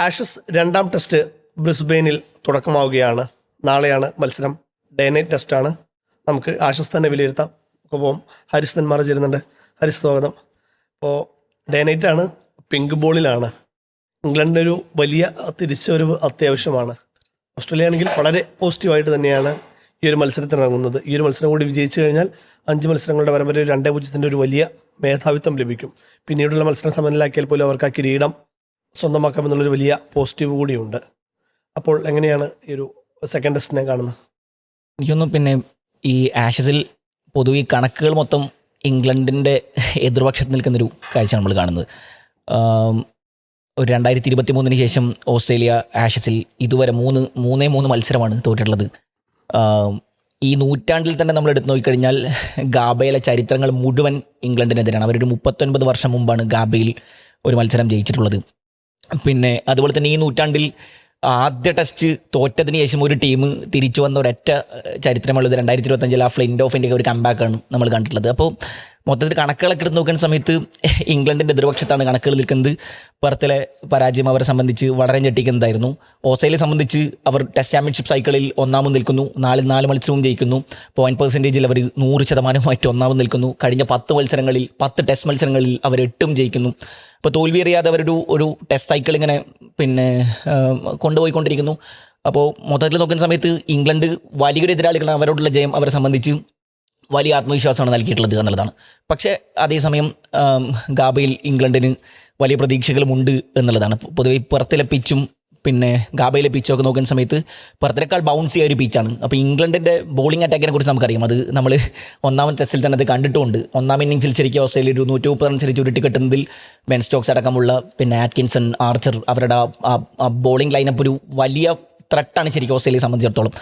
Ashes രണ്ടാം test ബ്രിസ്ബെയിനിൽ തുടക്കമാവുകയാണ്. നാളെയാണ് മത്സരം. ഡേ നൈറ്റ് ടെസ്റ്റാണ് നമുക്ക് ആഷസ് തന്നെ വിലയിരുത്താം. ഒപ്പം ഹരിസ് നെന്മാർ ചേരുന്നുണ്ട്. ഹരിസ് സ്വാഗതം. അപ്പോൾ ഡേ നൈറ്റാണ് പിങ്ക് ബോളിലാണ്. ഇംഗ്ലണ്ടിനൊരു വലിയ തിരിച്ചുവരവ് അത്യാവശ്യമാണ്. ഓസ്ട്രേലിയ ആണെങ്കിൽ വളരെ പോസിറ്റീവായിട്ട് തന്നെയാണ് ഈ ഒരു മത്സരത്തിന് ഇറങ്ങുന്നത്. ഈ ഒരു മത്സരം കൂടി വിജയിച്ചു കഴിഞ്ഞാൽ അഞ്ച് മത്സരങ്ങളുടെ പരമ്പര ഒരു രണ്ടേ പൂജ്യത്തിന്റെ ഒരു വലിയ മേധാവിത്വം ലഭിക്കും. പിന്നീടുള്ള മത്സരം സമനിലാക്കിയാൽ പോലും അവർക്ക് ആ കിരീടം സ്വന്തമാക്കാമെന്നുള്ളൊരു വലിയ പോസിറ്റീവ് കൂടിയുണ്ട്. അപ്പോൾ എങ്ങനെയാണ് ഈ ഒരു സെക്കൻഡ് ടെസ്റ്റിനെ കാണുന്നത്? എനിക്കൊന്നും പിന്നെ ഈ ആഷസിൽ പൊതുവെ കണക്കുകൾ മൊത്തം ഇംഗ്ലണ്ടിന്റെ എതിർപക്ഷത്ത് നിൽക്കുന്നൊരു കാഴ്ച നമ്മൾ കാണുന്നത്. ഒരു രണ്ടായിരത്തി ഇരുപത്തി മൂന്നിന് ശേഷം ഓസ്ട്രേലിയ ആഷസിൽ ഇതുവരെ മൂന്ന് മൂന്നേ മൂന്ന് മത്സരമാണ് തോറ്റിട്ടുള്ളത്. ഈ നൂറ്റാണ്ടിൽ തന്നെ നമ്മൾ എടുത്തു നോക്കിക്കഴിഞ്ഞാൽ ഗാബയിലെ ചരിത്രങ്ങൾ മുഴുവൻ ഇംഗ്ലണ്ടിനെതിരാണ്. അവരൊരു മുപ്പത്തൊൻപത് വർഷം മുമ്പാണ് ഗാബയിൽ ഒരു മത്സരം ജയിച്ചിട്ടുള്ളത്. പിന്നെ അതുപോലെ തന്നെ ഈ നൂറ്റാണ്ടിൽ ആദ്യ ടെസ്റ്റ് തോറ്റതിന് ശേഷം ഒരു ടീം തിരിച്ചു വന്ന ഒരൊറ്റ ചരിത്രമുള്ളത് രണ്ടായിരത്തി ഇരുപത്തഞ്ചിൽ ആ ഫ്ലിൻഡ് ഓഫിന്റെ ഒരു കമ്പാക്കാണ് നമ്മൾ കണ്ടിട്ടുള്ളത്. അപ്പോൾ മൊത്തത്തിൽ കണക്കുകളൊക്കെ എടുത്ത് നോക്കുന്ന സമയത്ത് ഇംഗ്ലണ്ടിന്റെ എതിർപക്ഷത്താണ് കണക്കുകൾ നിൽക്കുന്നത്. പെർത്തിലെ പരാജയം അവരെ സംബന്ധിച്ച് വളരെ ഞെട്ടിക്കുന്നതായിരുന്നു. ഓസ്ട്രേലിയയെ സംബന്ധിച്ച് അവർ ടെസ്റ്റ് ചാമ്പ്യൻഷിപ്പ് സൈക്കിളിൽ ഒന്നാമത് നിൽക്കുന്നു. നാലിൽ നാല് മത്സരവും ജയിക്കുന്നു. പോയിന്റ് പെർസെന്റേജിൽ അവർ നൂറ് ശതമാനമായിട്ട് ഒന്നാമത് നിൽക്കുന്നു. കഴിഞ്ഞ പത്ത് മത്സരങ്ങളിൽ പത്ത് ടെസ്റ്റ് മത്സരങ്ങളിൽ അവർ എട്ടും ജയിക്കുന്നു. അപ്പോൾ തോൽവി അറിയാതെ അവരൊരു ഒരു ടെസ്റ്റ് സൈക്കിൾ ഇങ്ങനെ പിന്നെ കൊണ്ടുപോയിക്കൊണ്ടിരിക്കുന്നു. അപ്പോൾ മൊത്തത്തിൽ നോക്കുന്ന സമയത്ത് ഇംഗ്ലണ്ട് വലിയൊരു എതിരാളികളാണ് അവരോടുള്ള ജയം അവരെ സംബന്ധിച്ച്. വലിയ ആത്മവിശ്വാസമാണ് നൽകിയിട്ടുള്ളത് എന്നുള്ളതാണ്. പക്ഷേ അതേസമയം ഗാബയിൽ ഇംഗ്ലണ്ടിന് വലിയ പ്രതീക്ഷകളുമുണ്ട് എന്നുള്ളതാണ്. പൊതുവെ പുറത്തിലെ പിച്ചും പിന്നെ ഗാബയിലെ പിച്ചൊക്കെ നോക്കുന്ന സമയത്ത് പുറത്തിനേക്കാൾ ബൗൺസ് ചെയ്യ ഒരു പിച്ചാണ് അപ്പോൾ ഇംഗ്ലണ്ടിന്റെ ബോളിംഗ് അറ്റാക്കിനെ കുറിച്ച് നമുക്കറിയാം. അത് നമ്മൾ ഒന്നാമത്തെ ടെസ്റ്റിൽ തന്നെ അത് കണ്ടിട്ടുണ്ട്. ഒന്നാം ഇന്നിങ്സിൽ ശരിക്കും ഓസ്ട്രേലിയ ഒരു നൂറ്റി മുപ്പത് റൺസിൽ ചുരുട്ടി കെട്ടുന്നതിൽ ബെൻ സ്റ്റോക്സ് അടക്കമുള്ള പിന്നെ ആറ്റ്കിൻസൺ ആർച്ചർ അവരുടെ ആ ബോളിംഗ് ലൈനപ്പ് ഒരു വലിയ ത്രട്ടാണ് ശരിക്കും ഓസ്ട്രേലിയയെ സംബന്ധിച്ചിടത്തോളം.